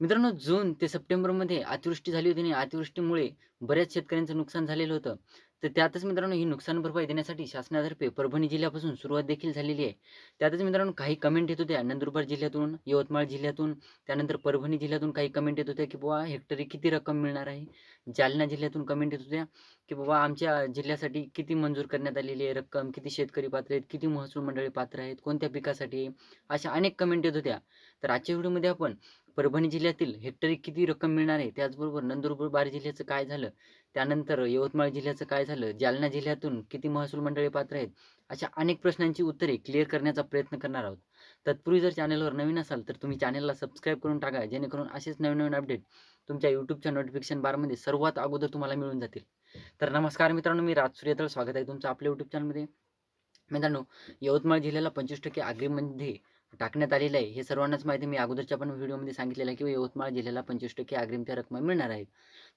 मित्रांनो जून ते सप्टेंबरमध्ये अतिवृष्टी झाली होती आणि अतिवृष्टीमुळे बऱ्याच शेतकऱ्यांचं नुकसान झालेलं होतं. तर त्यातच मित्रांनो ही नुकसान भरपाई देण्यासाठी शासनातर्फे परभणी जिल्ह्यापासून सुरुवात देखील झालेली आहे. त्यातच मित्रांनो काही कमेंट येत होत्या नंदुरबार जिल्ह्यातून, यवतमाळ जिल्ह्यातून, त्यानंतर परभणी जिल्ह्यातून काही कमेंट येत होत्या, की बुवा हेक्टरी किती रक्कम मिळणार आहे. जालना जिल्ह्यातून कमेंट येत होत्या, की बाबा आमच्या जिल्ह्यासाठी किती मंजूर करण्यात आलेली आहे रक्कम, किती शेतकरी पात्र आहेत, किती महसूल मंडळी पात्र आहेत, कोणत्या पिकासाठी, अशा अनेक कमेंट येत होत्या. तर आजच्या व्हिडिओमध्ये आपण परभणी जिल्ह्यातील हेक्टरी किती रक्कम मिळणार आहे, त्याचबरोबर नंदुरबार जिल्ह्याचं काय झालं, त्यानंतर यवतमाळ जिल्ह्याचं काय झालं, जालना जिल्ह्यातून किती महसूल मंडळी पात्र आहेत, अशा अनेक प्रश्नांची उत्तरे क्लिअर करण्याचा प्रयत्न करणार आहोत. तत्पूर्वी जर चॅनलवर नवीन असाल तर तुम्ही चॅनलला सबस्क्राईब करून टाका, जेणेकरून असेच नवीन-नवीन अपडेट तुमच्या यूट्यूबच्या नोटिफिकेशन बारमध्ये सर्वात अगोदर तुम्हाला मिळून जातील. तर नमस्कार मित्रांनो, मी राज सूर्यतळ स्वागत आहे तुमचं आपल्या यूट्यूब चॅनलमध्ये. मित्रांनो, यवतमाळ जिल्ह्याला पंचवीस टक्के आग्रीमध्ये टाकण्यात आलेलं आहे. हे सर्वांनाच माहिती मी अगोदरच्या पण व्हिडिओमध्ये सांगितलेलं आहे, की यवतमाळ जिल्ह्याला 25% अग्रिमच्या रकमा मिळणार आहेत.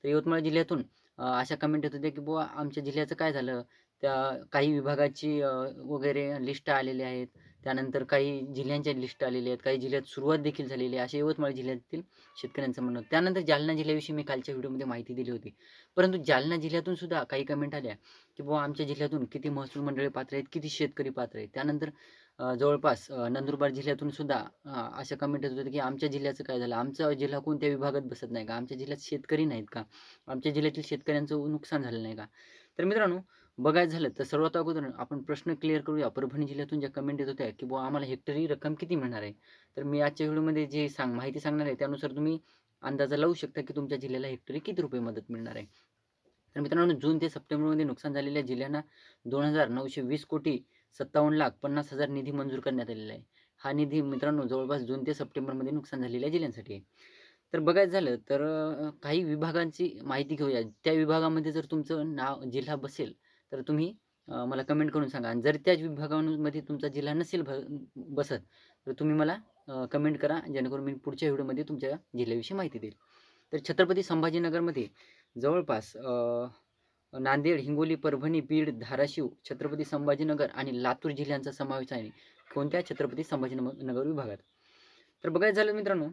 तर यवतमाळ जिल्ह्यातून अशा कमेंट येत होत्या, की बुवा आमच्या जिल्ह्याचं काय झालं? त्या काही विभागाची वगैरे लिस्ट आलेली आहेत. त्यानंतर काही जिल्ह्यांच्या लिस्ट आलेल्या आहेत. काही जिल्ह्यात सुरुवात देखील झालेली आहे. असे यवतमाळ जिल्ह्यातील शेतकऱ्यांचं म्हणणं त्यानंतर जालना जिल्ह्याविषयी मी कालच्या व्हिडिओमध्ये माहिती दिली होती. परंतु जालना जिल्ह्यातून सुद्धा काही कमेंट आल्या, की बुवा आमच्या जिल्ह्यातून किती महसूल मंडळी पात्र आहेत, किती शेतकरी पात्र आहेत. त्यानंतर जवळपास नंदुरबार जिल्ह्यातून सुद्धा अशा कमेंट येत होत्या, की आमच्या जिल्ह्याचं काय झालं? आमचा जिल्हा कोणत्या विभागात बसत नाही का? आमच्या जिल्ह्यात शेतकरी नाहीत का? आमच्या जिल्ह्यातील शेतकऱ्यांचं नुकसान झालं नाही का? तर मित्रांनो, बघायचं झालं तर सर्वात अगोदर आपण प्रश्न क्लिअर करूया. परभणी जिल्ह्यातून ज्या कमेंट येत होत्या, की बुवा आम्हाला हेक्टरी रक्कम किती मिळणार आहे? तर मी आजच्या व्हिडिओमध्ये जे सांग माहिती सांगणार आहे, त्यानुसार तुम्ही अंदाजा लावू शकता, की तुमच्या जिल्ह्याला हेक्टरी किती रुपये मदत मिळणार आहे. तर मित्रांनो, जून ते सप्टेंबरमध्ये नुकसान झालेल्या जिल्ह्यांना 2,920 कोटी 57 लाख 50 हजार निधी मंजूर करण्यात आलेला आहे. हा निधी मित्रांनो जवळपास जून ते सप्टेंबरमध्ये नुकसान झालेल्या जिल्ह्यांसाठी आहे. तर बघायचं झालं तर काही विभागांची माहिती घेऊया. त्या विभागामध्ये जर तुमचं नाव जिल्हा बसेल, तर तुम्ही मला कमेंट करून सांगा आणि जर त्या विभागांमध्ये तुमचा जिल्हा नसेल भ बसत, तर तुम्ही मला कमेंट करा, जेणेकरून मी पुढच्या व्हिडिओमध्ये तुमच्या जिल्ह्याविषयी माहिती देईल. तर छत्रपती संभाजीनगरमध्ये जवळपास नांदेड, हिंगोली, परभणी, बीड, धाराशिव, छत्रपती संभाजीनगर आणि लातूर जिल्ह्यांचा समावेश आहे. कोणत्या? छत्रपती संभाजीनगर विभागात. तर बघायचं झालं मित्रांनो,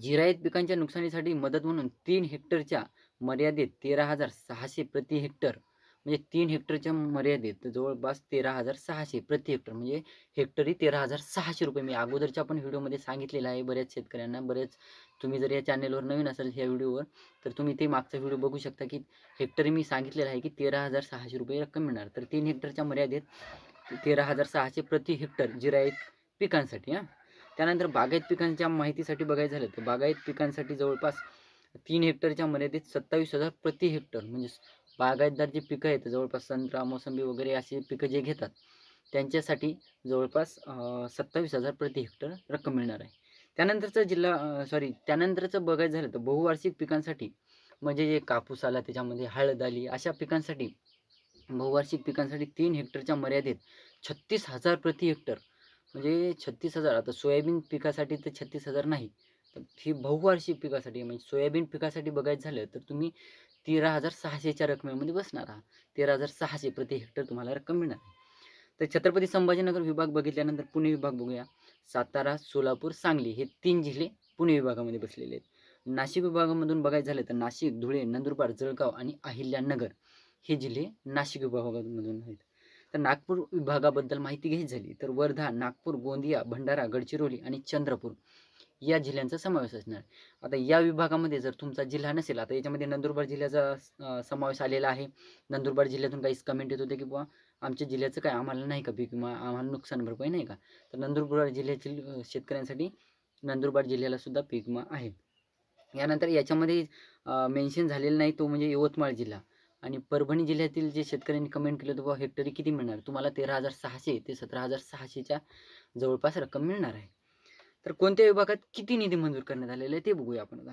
जिरायत पिकांच्या नुकसानीसाठी मदत म्हणून तीन हेक्टरच्या मर्यादेत 13,600 प्रति हेक्टर म्हणजे तीन हेक्टरच्या मर्यादेत जवळपास 13,600 प्रति हेक्टर म्हणजे हेक्टरी 13,600 रुपये. मी अगोदरच्या पण व्हिडिओमध्ये सांगितलेलं आहे बऱ्याच शेतकऱ्यांना. बरेच तुम्ही जर या चॅनेलवर नवीन असाल ह्या व्हिडिओवर, तर तुम्ही ते मागचा व्हिडिओ बघू शकता, की हेक्टरी मी सांगितलेलं आहे, की 13,600 रुपये रक्कम मिळणार. तर तीन हेक्टरच्या मर्यादेत 13,600 प्रति हेक्टर जिरायत पिकांसाठी हां. त्यानंतर बागायत पिकांच्या माहितीसाठी बघायचं झालं, तर बागायत पिकांसाठी जवळपास तीन हेक्टरच्या मर्यादेत 27,000 प्रति हेक्टर म्हणजे बागायतदार जे पिकं आहेत, जवळपास संत्रा, मोसंबी वगैरे अशी पिकं जे घेतात, त्यांच्यासाठी जवळपास सत्तावीस हजार प्रति हेक्टर रक्कम मिळणार आहे. त्यानंतरचं जिल्हा सॉरी त्यानंतरचं बघायचं झालं तर बहुवार्षिक पिकांसाठी म्हणजे जे कापूस आला, त्याच्यामध्ये हळद आली, अशा पिकांसाठी बहुवार्षिक पिकांसाठी तीन हेक्टरच्या मर्यादेत 36,000 प्रति हेक्टर म्हणजे 36,000 आता सोयाबीन पिकासाठी तर 36,000 नाही. तर ही बहुवार्षिक पिकासाठी म्हणजे सोयाबीन पिकासाठी बघायचं झालं, तर तुम्ही तेरा हजार सहाशेच्या रकमेमध्ये बसणार आहात. 13,600 प्रति हेक्टर तुम्हाला रक्कम मिळणार तर छत्रपती संभाजीनगर विभाग बघितल्यानंतर पुणे विभाग बघूया. सातारा, सोलापूर, सांगली हे तीन जिल्हे पुणे विभागामध्ये बसलेले आहेत. नाशिक विभागामधून बघायचं झालं तर नाशिक, धुळे, नंदुरबार, जळगाव आणि अहिल्यानगर हे जिल्हे नाशिक विभागामधून आहेत. तर नागपूर विभागाबद्दल माहिती घ्यायची झाली, तर वर्धा, नागपूर, गोंदिया, भंडारा, गडचिरोली आणि चंद्रपूर या जिल्ह्यांचा समावेश असणार आता या विभागामध्ये जर तुमचा जिल्हा नसेल, आता याच्यामध्ये नंदुरबार जिल्ह्याचा समावेश आलेला आहे. नंदुरबार जिल्ह्यातून काहीच कमेंट येत होते, की बुवा आमच्या जिल्ह्याचं काय आम्हाला नाही का पीक विमा, आम्हाला नुकसान भरपाई नाही का? तर नंदुरबार जिल्ह्यातील शेतकऱ्यांसाठी नंदुरबार जिल्ह्याला सुद्धा पीक विमा आहे. यानंतर याच्यामध्ये मेन्शन झालेला नाही तो म्हणजे यवतमाळ जिल्हा आणि परभणी जिल्ह्यातील जे शेतकऱ्यांनी कमेंट केलं होतं, बुवा हेक्टरी किती मिळणार? तुम्हाला 13,600 ते सतरा हजार सहाशेच्या जवळपास रक्कम मिळणार आहे. तर कोणत्या विभागात किती निधी मंजूर करण्यात आलेला आहे ते बघूया आपण आता.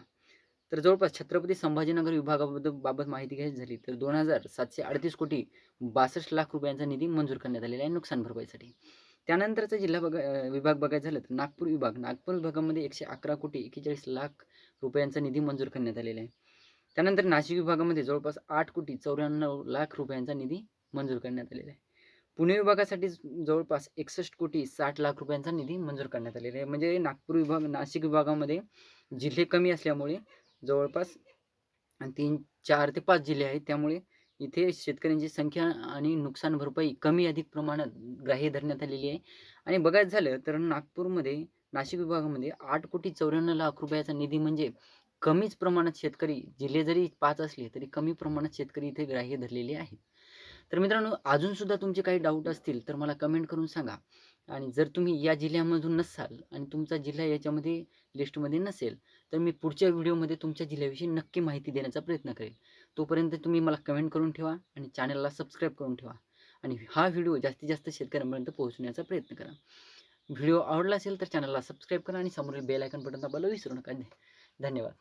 तर जवळपास छत्रपती संभाजीनगर विभागाबद्दल बाबत माहिती घ्यायची झाली, तर 2,738 कोटी 62 लाख रुपयांचा निधी मंजूर करण्यात आलेला आहे नुकसान भरपाईसाठी. त्यानंतरचा जिल्हा बघा विभाग बघायचं झालं तर नागपूर विभाग. नागपूर विभागामध्ये 111 कोटी 41 लाख रुपयांचा निधी मंजूर करण्यात आलेला आहे. त्यानंतर नाशिक विभागामध्ये जवळपास आठ कोटी 94 लाख रुपयांचा निधी मंजूर करण्यात आलेला आहे. पुणे विभागासाठी जवळपास 61 कोटी साठ लाख रुपयांचा निधी मंजूर करण्यात आलेला आहे. म्हणजे नागपूर विभाग, नाशिक विभागामध्ये जिल्हे कमी असल्यामुळे जवळपास तीन चार ते पाच जिल्हे आहेत. त्यामुळे इथे शेतकऱ्यांची संख्या आणि नुकसान भरपाई कमी अधिक प्रमाणात ग्राह्य धरण्यात आलेली आहे. आणि बघायचं झालं तर नागपूरमध्ये नाशिक विभागामध्ये आठ कोटी चौऱ्याण्णव लाख रुपयाचा निधी म्हणजे कमीच प्रमाणात शेतकरी जिल्हे जरी पाच असले तरी कमी प्रमाणात शेतकरी इथे ग्राह्य धरलेले आहेत. तर मित्रांनो अजूनसुद्धा तुमचे काही डाऊट असतील तर मला कमेंट करून सांगा. आणि जर तुम्ही या जिल्ह्यामधून नसाल आणि तुमचा जिल्हा याच्यामध्ये लिस्टमध्ये नसेल तर मी पुढच्या व्हिडिओमध्ये तुमच्या जिल्ह्याविषयी नक्की माहिती देण्याचा प्रयत्न करेल. तोपर्यंत तुम्ही मला कमेंट करून ठेवा आणि चॅनलला सबस्क्राईब करून ठेवा. आणि हा व्हिडिओ जास्तीत जास्त शेतकऱ्यांपर्यंत पोहोचण्याचा प्रयत्न करा. व्हिडिओ आवडला असेल तर चॅनलला सबस्क्राईब करा आणि समोरील बेल आयकन बटन दाबायला विसरू नका. धन्यवाद.